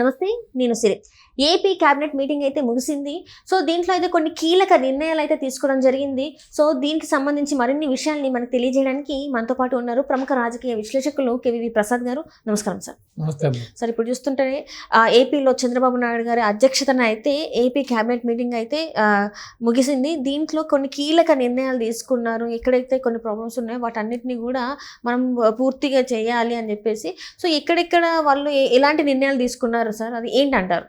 నమస్తే నేను సిరి. AP cabinet meeting అయితే ముగిసింది. సో దీంట్లో అయితే కొన్ని కీలక నిర్ణయాలు అయితే తీసుకోవడం జరిగింది. సో దీనికి సంబంధించి మరిన్ని విషయాల్ని మనకు తెలియజేయడానికి మనతో పాటు ఉన్నారు ప్రముఖ రాజకీయ విశ్లేషకులు కేవీవి ప్రసాద్ గారు. నమస్కారం సార్. సార్ ఇప్పుడు చూస్తుంటే ఏపీలో చంద్రబాబు నాయుడు గారి అధ్యక్షతన అయితే ఏపీ కేబినెట్ మీటింగ్ అయితే ముగిసింది. దీంట్లో కొన్ని కీలక నిర్ణయాలు తీసుకున్నారు. ఎక్కడైతే కొన్ని ప్రాబ్లమ్స్ ఉన్నాయో వాటన్నిటిని కూడా మనం పూర్తిగా చేయాలి అని చెప్పేసి. సో ఎక్కడెక్కడ వాళ్ళు ఎలాంటి నిర్ణయాలు తీసుకున్నారు? సార్? అది ఏంటంటారు?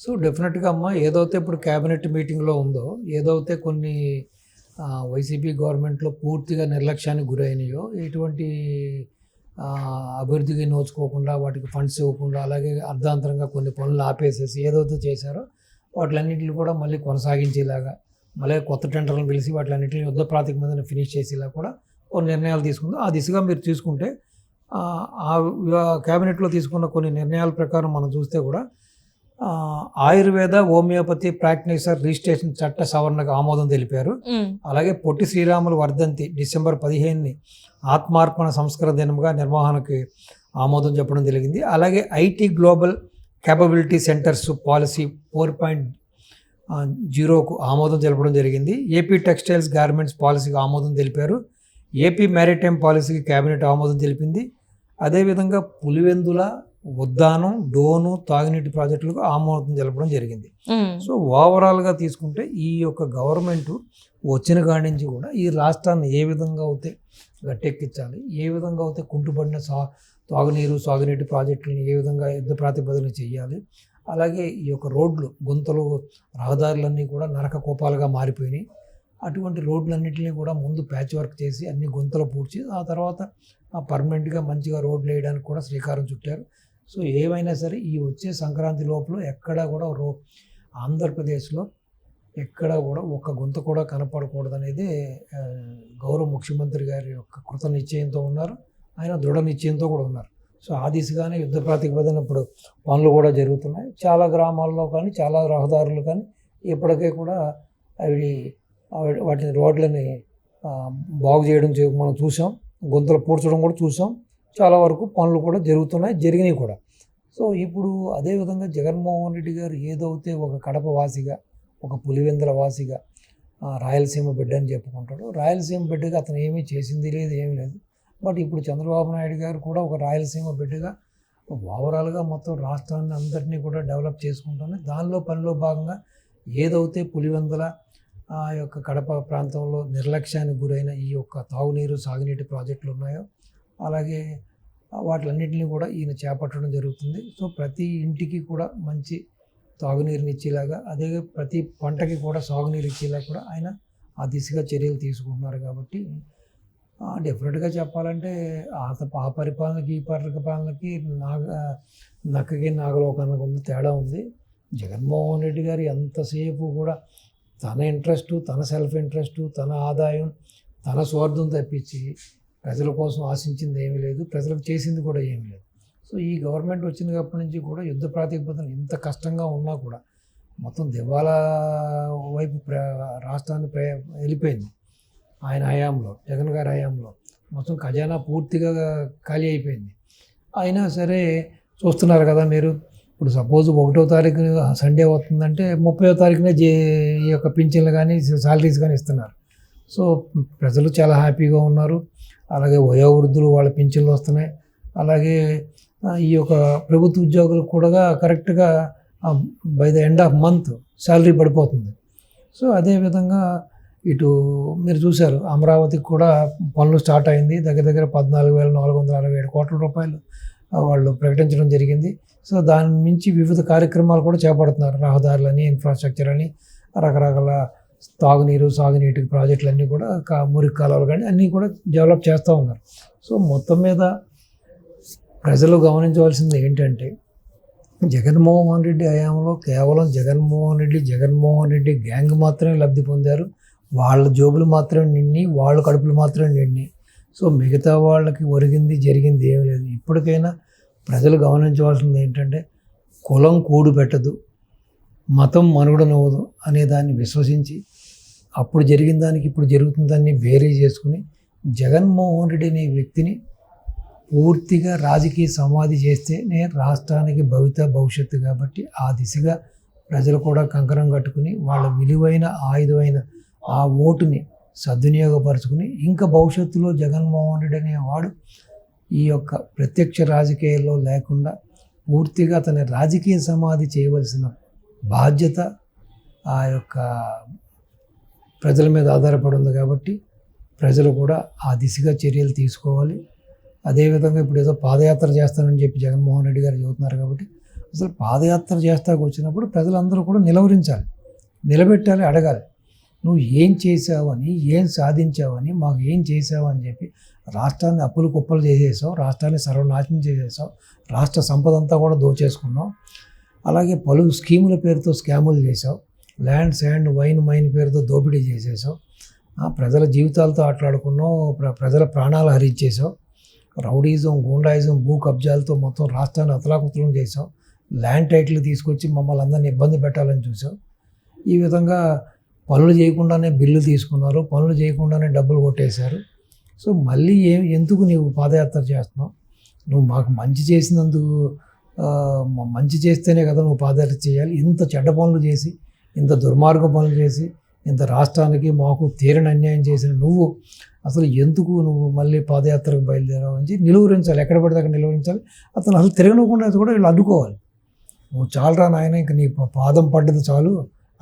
సో డెఫినెట్గా అమ్మ ఏదైతే ఇప్పుడు క్యాబినెట్ మీటింగ్లో ఉందో ఏదైతే కొన్ని వైసీపీ గవర్నమెంట్లో పూర్తిగా నిర్లక్ష్యానికి గురైనయో ఎటువంటి అభివృద్ధికి నోచుకోకుండా వాటికి ఫండ్స్ ఇవ్వకుండా అలాగే అర్ధాంతరంగా కొన్ని పనులు ఆపేసేసి ఏదైతే చేశారో వాటిలన్నింటిని కూడా మళ్ళీ కొనసాగించేలాగా మళ్ళీ కొత్త టెండర్లను పిలిచి వాటిలన్నింటిని యుద్ధ ప్రాతిపదికన ఫినిష్ చేసేలా కూడా కొన్ని నిర్ణయాలు తీసుకుందో. ఆ దిశగా మీరు తీసుకుంటే ఆ, క్యాబినెట్లో తీసుకున్న కొన్ని నిర్ణయాల ప్రకారం మనం చూస్తే కూడా ఆయుర్వేద హోమియోపతి ప్రాక్టీసర్ రిజిస్ట్రేషన్ చట్ట సవరణకు ఆమోదం తెలిపారు. అలాగే పొట్టి శ్రీరాములు వర్ధంతి డిసెంబర్ పదిహేనుని ఆత్మార్పణ సంస్కరణ దినముగా నిర్వహణకి ఆమోదం చెప్పడం జరిగింది. అలాగే IT global capability centres policy four point జీరోకు ఆమోదం తెలపడం జరిగింది. ఏపీ టెక్స్టైల్స్ గార్మెంట్స్ పాలసీకి ఆమోదం తెలిపారు. ఏపీ మ్యారిటైమ్ పాలసీకి కేబినెట్ ఆమోదం తెలిపింది. అదేవిధంగా పులివెందుల ఉద్దానం డోను తాగునీటి ప్రాజెక్టులకు ఆమోదం తెలపడం జరిగింది. సో ఓవరాల్గా తీసుకుంటే ఈ యొక్క గవర్నమెంట్ వచ్చిన కాడి నుంచి కూడా ఈ రాష్ట్రాన్ని ఏ విధంగా అయితే గట్టెక్కించాలి ఏ విధంగా అయితే కుంటుపడిన సా తాగునీరు సాగునీటి ప్రాజెక్టులను ఏ విధంగా యుద్ధ ప్రాతిపదికన చేయాలి అలాగే ఈ యొక్క రోడ్లు గుంతలు రహదారులన్నీ కూడా నరక కోపాలుగా మారిపోయినాయి. అటువంటి రోడ్లన్నింటినీ కూడా ముందు ప్యాచ్ వర్క్ చేసి అన్ని గుంతలు పూడ్చి ఆ తర్వాత పర్మనెంట్గా మంచిగా రోడ్లు వేయడానికి కూడా శ్రీకారం చుట్టారు. సో ఏమైనా సరే ఈ వచ్చే సంక్రాంతి లోపల ఎక్కడా కూడా రో ఆంధ్రప్రదేశ్లో ఎక్కడా కూడా ఒక్క గుంత కూడా కనపడకూడదు అనేది గౌరవ ముఖ్యమంత్రి గారి యొక్క కృత నిశ్చయంతో ఉన్నారు. ఆయన దృఢ నిశ్చయంతో కూడా ఉన్నారు. సో ఆ దిశగానే యుద్ధ ప్రాతిపదికన ఇప్పుడు పనులు కూడా జరుగుతున్నాయి. చాలా గ్రామాల్లో కానీ చాలా రహదారులు కానీ ఇప్పటికే కూడా అవి- వాటిని రోడ్లని బాగు చేయడం మనం చూసాం. గుంతలు పూడ్చడం కూడా చూసాం. చాలా వరకు పనులు కూడా జరుగుతున్నాయి జరిగినాయి కూడా. సో ఇప్పుడు అదేవిధంగా జగన్మోహన్ రెడ్డి గారు ఏదైతే ఒక కడప వాసిగా ఒక పులివెందుల వాసిగా రాయలసీమ బిడ్డ అని చెప్పుకుంటాడు రాయలసీమ బిడ్డగా అతను ఏమీ చేసింది లేదు ఏమీ లేదు. బట్ ఇప్పుడు చంద్రబాబు నాయుడు గారు కూడా ఒక రాయలసీమ బిడ్డగా ఓవరాల్గా మొత్తం రాష్ట్రాన్ని అందరినీ కూడా డెవలప్ చేసుకుంటాను దానిలో పనిలో భాగంగా ఏదైతే పులివెందుల ఆ యొక్క కడప ప్రాంతంలో నిర్లక్ష్యానికి గురైన ఈ యొక్క తాగునీరు సాగునీటి ప్రాజెక్టులు ఉన్నాయో అలాగే వాటిలన్నింటినీ కూడా ఈయన చేపట్టడం జరుగుతుంది. సో ప్రతి ఇంటికి కూడా మంచి తాగునీరుని ఇచ్చేలాగా అదే ప్రతి పంటకి కూడా సాగునీరు ఇచ్చేలా కూడా ఆయన ఆ దిశగా చర్యలు తీసుకుంటున్నారు కాబట్టి డెఫినెట్గా చెప్పాలంటే ఆ ఆ పరిపాలనకి ఈ పరిపాలనకి నాగ నక్కకి నాగలోకానికి ఉంది తేడా ఉంది. జగన్మోహన్ రెడ్డి గారు ఎంతసేపు కూడా తన ఇంట్రెస్ట్ తన సెల్ఫ్ ఇంట్రెస్ట్ తన ఆదాయం తన స్వార్థం తప్పించి ప్రజల కోసం ఆశించింది ఏమీ లేదు. ప్రజలకు చేసింది కూడా ఏమీ లేదు. సో ఈ గవర్నమెంట్ వచ్చినప్పటి నుంచి కూడా యుద్ధ ప్రాతిపదన ఇంత కష్టంగా ఉన్నా కూడా మొత్తం దివాలా వైపు ప్ర రాష్ట్రాన్ని ప్ర వెళ్ళిపోయింది. ఆయన హయాంలో జగన్ గారి హయాంలో మొత్తం ఖజానా పూర్తిగా ఖాళీ అయిపోయింది. అయినా సరే చూస్తున్నారు కదా మీరు ఇప్పుడు సపోజ్ ఒకటో తారీఖు సండే వస్తుందంటే ముప్పయో తారీఖునే జే ఈ యొక్క పింఛన్లు కానీ సాలరీస్ కానీ ఇస్తున్నారు. సో ప్రజలు చాలా హ్యాపీగా ఉన్నారు. అలాగే వయోవృద్ధులు వాళ్ళ పింఛన్లు వస్తున్నాయి. అలాగే ఈ యొక్క ప్రభుత్వ ఉద్యోగులకు కూడా కరెక్ట్గా by the end of month salary పడిపోతుంది. సో అదేవిధంగా ఇటు మీరు చూశారు అమరావతికి కూడా పనులు స్టార్ట్ అయింది. దగ్గర దగ్గర పద్నాలుగు వేల నాలుగు వందల అరవై ఏడు కోట్ల రూపాయలు. వాళ్ళు ప్రకటించడం జరిగింది. సో దాని నుంచి వివిధ కార్యక్రమాలు కూడా చేపడుతున్నారు. రహదారులని ఇన్ఫ్రాస్ట్రక్చర్ అని రకరకాల తాగునీరు సాగునీటి ప్రాజెక్టులన్నీ కూడా కా- మురికి కాలువలు కానీ అన్నీ కూడా డెవలప్ చేస్తూ ఉన్నారు. సో మొత్తం మీద ప్రజలు గమనించవలసింది ఏంటంటే జగన్మోహన్ రెడ్డి హయాంలో కేవలం జగన్మోహన్ రెడ్డి జగన్మోహన్ రెడ్డి గ్యాంగ్ మాత్రమే లబ్ధి పొందారు. వాళ్ళ జోబులు మాత్రమే నిండి వాళ్ళ కడుపులు మాత్రమే నిండి. సో మిగతా వాళ్ళకి ఒరిగింది జరిగింది ఏమీ లేదు. ఇప్పటికైనా ప్రజలు గమనించవలసింది ఏంటంటే కులం కూడు పెట్టదు మతం మనుగడనవ్వదు అనే దాన్ని విశ్వసించి అప్పుడు జరిగిన దానికి ఇప్పుడు జరుగుతుందని బేరీ చేసుకుని జగన్మోహన్ రెడ్డి అనే వ్యక్తిని పూర్తిగా రాజకీయ సమాధి చేస్తేనే రాష్ట్రానికి భవిత భవిష్యత్తు కాబట్టి ఆ దిశగా ప్రజలు కూడా కంకణం కట్టుకుని వాళ్ళ విలువైన ఆయుధమైన ఆ ఓటుని సద్వినియోగపరుచుకుని ఇంకా భవిష్యత్తులో జగన్మోహన్ రెడ్డి అనేవాడు ఈ యొక్క ప్రత్యక్ష రాజకీయాల్లో లేకుండా పూర్తిగా తన రాజకీయ సమాధి చేయవలసిన బాధ్యత ఆ యొక్క ప్రజల మీద ఆధారపడి ఉంది కాబట్టి ప్రజలు కూడా ఆ దిశగా చర్యలు తీసుకోవాలి. అదేవిధంగా ఇప్పుడు ఏదో పాదయాత్ర చేస్తానని చెప్పి జగన్మోహన్ రెడ్డి గారు చెబుతున్నారు కాబట్టి అసలు పాదయాత్ర చేస్తాకు వచ్చినప్పుడు ప్రజలందరూ కూడా నిలవరించాలి నిలబెట్టాలి అడగాలి. నువ్వు ఏం చేసావని ఏం సాధించావని మాకు ఏం చేసావని చెప్పి రాష్ట్రాన్ని అప్పులు కుప్పలు చేసేసావు రాష్ట్రాన్ని సర్వనాశనం చేసేసావు రాష్ట్ర సంపద అంతా కూడా దోచేసుకున్నావు. అలాగే పలు స్కీముల పేరుతో స్కాములు చేసావు ల్యాండ్ శాండ్ వైన్ మైన్ పేరుతో దోపిడీ చేసేసావు. ప్రజల జీవితాలతో ఆటలాడుకున్నావు ప్ర- ప్రజల ప్రాణాలు హరించేసావు రౌడీజం గూండాయిజం భూ కబ్జాలతో మొత్తం రాష్ట్రాన్ని అతలాకుతలం చేసావు ల్యాండ్ టైటిల్ తీసుకొచ్చి మమ్మల్ని అందరిని ఇబ్బంది పెట్టాలని చూసావు ఈ విధంగా పనులు చేయకుండానే బిల్లు తీసుకున్నారు పనులు చేయకుండానే డబ్బులు కొట్టేశారు. సో మళ్ళీ ఏ ఎందుకు నీవు పాదయాత్ర చేస్తున్నావు? నువ్వు మాకు మంచి చేసినందుకు మంచి చేస్తేనే కదా నువ్వు పాదయాత్ర చేయాలి. ఇంత చెడ్డ పనులు చేసి ఇంత దుర్మార్గ పనులు చేసి ఇంత రాష్ట్రానికి మాకు తీరని అన్యాయం చేసిన నువ్వు అసలు ఎందుకు నువ్వు మళ్ళీ పాదయాత్రకు బయలుదేరావు అని నిలువరించాలి. ఎక్కడ పడితే అక్కడ నిలువరించాలి. అతను అసలు తిరగనుకుండా కూడా వీళ్ళు అడ్డుకోవాలి. నువ్వు చాలరా నాయన ఇంక నీ పాదం పడ్డది చాలు.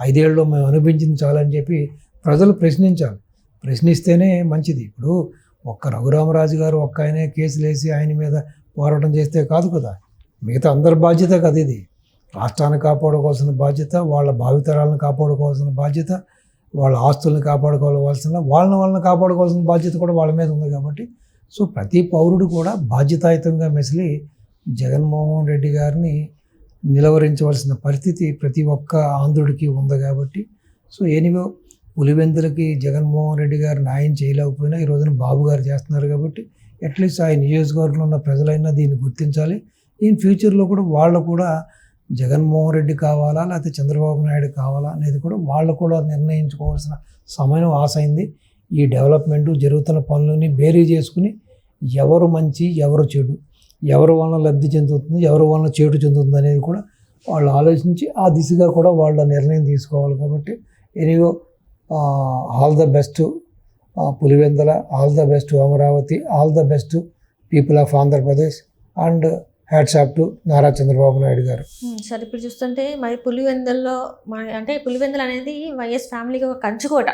ఐదేళ్ళలో మేము అనిపించింది చాలని చెప్పి ప్రజలు ప్రశ్నించాలి ప్రశ్నిస్తేనే మంచిది. ఇప్పుడు ఒక్క రఘురామరాజు గారు ఒక్క ఆయనే కేసులు వేసి ఆయన మీద పోరాటం చేస్తే కాదు కదా. మిగతా అందరి బాధ్యత కదా ఇది. రాష్ట్రాన్ని కాపాడుకోవాల్సిన బాధ్యత వాళ్ళ భావితరాలను కాపాడుకోవాల్సిన బాధ్యత వాళ్ళ ఆస్తులను కాపాడుకోవాల్సిన వాళ్ళని వాళ్ళని కాపాడుకోవాల్సిన బాధ్యత కూడా వాళ్ళ మీద ఉంది కాబట్టి. సో ప్రతి పౌరుడు కూడా బాధ్యతాయుతంగా మెసిలి జగన్మోహన్ రెడ్డి గారిని నిలవరించవలసిన పరిస్థితి ప్రతి ఒక్క ఆంధ్రుడికి ఉంది కాబట్టి. సో ఎనివో పులివెందులకి జగన్మోహన్ రెడ్డి గారు న్యాయం చేయలేకపోయినా ఈ రోజున బాబు గారు చేస్తున్నారు కాబట్టి అట్లీస్ట్ ఆ నియోజకవర్గంలో ఉన్న ప్రజలైనా దీన్ని గుర్తించాలి. ఇన్ ఫ్యూచర్లో కూడా వాళ్ళు కూడా జగన్మోహన్ రెడ్డి కావాలా లేకపోతే చంద్రబాబు నాయుడు కావాలా అనేది కూడా వాళ్ళు కూడా నిర్ణయించుకోవాల్సిన సమయం ఆశైంది ఈ డెవలప్మెంట్ జరుగుతున్న పనులని బేరీ చేసుకుని ఎవరు మంచి ఎవరు చెడు ఎవరి వలన లబ్ధి చెందుతుంది ఎవరి వలన చేటు చెందుతుంది అనేది కూడా వాళ్ళు ఆలోచించి ఆ దిశగా కూడా వాళ్ళ నిర్ణయం తీసుకోవాలి కాబట్టి anyhow all the best Pulivendula all the best Amaravati all the best people of Andhra Pradesh and hats off to Nara Chandrababu Naidu garu. సరే ఇప్పుడు చూస్తుంటే మరి పులివెందుల్లో అంటే పులివెందులు అనేది వైఎస్ ఫ్యామిలీకి ఒక కంచుకోట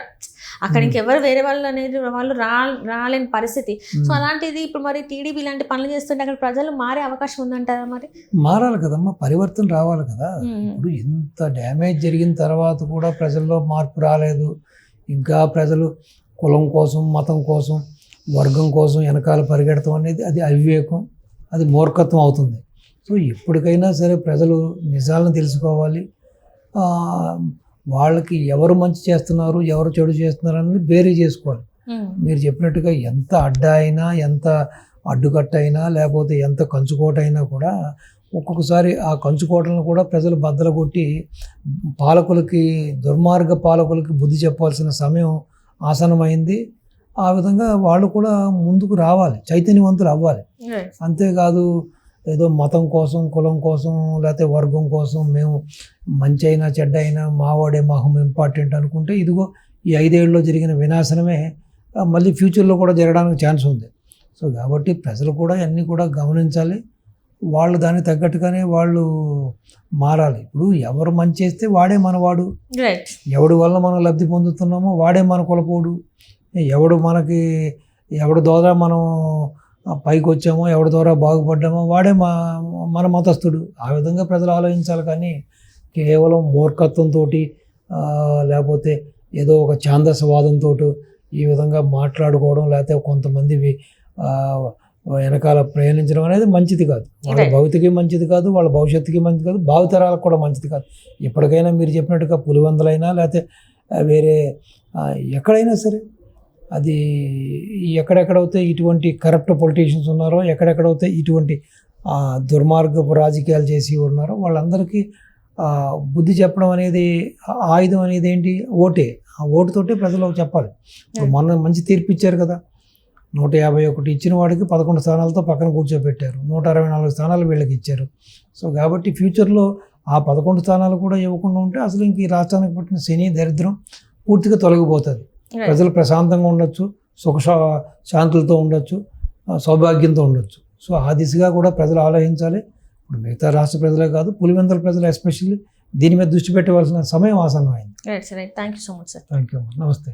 అక్కడ Hmm. ఇంకెవరు వేరే వాళ్ళు అనేది వాళ్ళు రా రాలేని పరిస్థితి. సో అలాంటిది ఇప్పుడు మరి టీడీపీ లాంటి పనులు చేస్తుంటే అక్కడ ప్రజలు మారే అవకాశం ఉందంటారా మరి? మారాలి కదమ్మా పరివర్తన రావాలి కదా. ఇప్పుడు ఇంత డ్యామేజ్ జరిగిన తర్వాత కూడా ప్రజల్లో మార్పు రాలేదు. ఇంకా ప్రజలు కులం కోసం మతం కోసం వర్గం కోసం వెనకాల పరిగెడతాం అనేది అది అవివేకం. అది మూర్ఖత్వం అవుతుంది. సో ఎప్పటికైనా సరే ప్రజలు నిజాలను తెలుసుకోవాలి. వాళ్ళకి ఎవరు మంచి చేస్తున్నారు ఎవరు చెడు చేస్తున్నారు అనేది బేరీ చేసుకోవాలి. మీరు చెప్పినట్టుగా ఎంత అడ్డ అయినా ఎంత అడ్డుకట్ట అయినా లేకపోతే ఎంత కంచుకోట అయినా కూడా ఒక్కొక్కసారి ఆ కంచుకోటలను కూడా ప్రజలు బద్దలు కొట్టి పాలకులకి దుర్మార్గ పాలకులకి బుద్ధి చెప్పాల్సిన సమయం ఆసనమైంది. ఆ విధంగా వాళ్ళు కూడా ముందుకు రావాలి చైతన్యవంతులు అవ్వాలి. అంతేకాదు ఏదో మతం కోసం కులం కోసం లేకపోతే వర్గం కోసం మేము మంచి అయినా చెడ్డ అయినా మావాడే మాకు ఇంపార్టెంట్ అనుకుంటే ఇదిగో ఈ ఐదేళ్ళలో జరిగిన వినాశనమే మళ్ళీ ఫ్యూచర్లో కూడా జరగడానికి ఛాన్స్ ఉంది. సో కాబట్టి ప్రజలు కూడా అన్నీ కూడా గమనించాలి. వాళ్ళు దానికి తగ్గట్టుగానే వాళ్ళు మారాలి. ఇప్పుడు ఎవరు మంచి చేస్తే వాడే మనవాడు. ఎవడి వల్ల మనం లబ్ధి పొందుతున్నామో వాడే మన కులపోడు. ఎవడు మనకి ఎవడి ద్వారా మనం పైకి వచ్చామో ఎవడి ద్వారా బాగుపడ్డామో వాడే మా మన మతస్థుడు. ఆ విధంగా ప్రజలు ఆలోచించాలి కానీ కేవలం మూర్ఖత్వంతో లేకపోతే ఏదో ఒక ఛాందసవాదంతో ఈ విధంగా మాట్లాడుకోవడం లేకపోతే కొంతమంది వెనకాల ప్రయాణించడం అనేది మంచిది కాదు. వాళ్ళ. భవితకి మంచిది కాదు వాళ్ళ భవిష్యత్తుకి మంచిది కాదు భావితరాలకు కూడా మంచిది కాదు. ఎప్పటికైనా మీరు చెప్పినట్టుగా పులివందలైనా లేకపోతే వేరే ఎక్కడైనా సరే అది ఎక్కడెక్కడైతే ఇటువంటి కరప్ట్ పొలిటీషియన్స్ ఉన్నారో ఎక్కడెక్కడైతే ఇటువంటి దుర్మార్గపు రాజకీయాలు చేసి ఉన్నారో వాళ్ళందరికీ బుద్ధి చెప్పడం అనేది ఆయుధం అనేది ఏంటి? ఓటే. ఆ ఓటుతోటే ప్రజలకు చెప్పాలి. ఇప్పుడు మొన్న మంచి తీర్పు ఇచ్చారు కదా. నూట యాభై ఒకటి ఇచ్చిన వాడికి పదకొండు స్థానాలతో పక్కన కూర్చోబెట్టారు. నూట అరవై నాలుగు స్థానాలు వీళ్ళకి ఇచ్చారు. సో కాబట్టి ఫ్యూచర్లో ఆ పదకొండు స్థానాలు కూడా ఇవ్వకుండా ఉంటే అసలు ఇంక ఈ రాష్ట్రానికి పుట్టిన శని దరిద్రం పూర్తిగా తొలగిపోతుంది. ప్రజలు ప్రశాంతంగా ఉండొచ్చు సుఖ శాంతులతో ఉండొచ్చు సౌభాగ్యంతో ఉండొచ్చు. సో ఆ దిశగా కూడా ప్రజలు ఆలోచించాలి. ఇప్పుడు మిగతా రాష్ట్ర ప్రజలే కాదు పులివెందుల ప్రజలు ఎస్పెషల్లీ దీని మీద దృష్టి పెట్టవలసిన సమయం ఆసన్నమైంది. Right sir thank you so much sir thank you నమస్తే.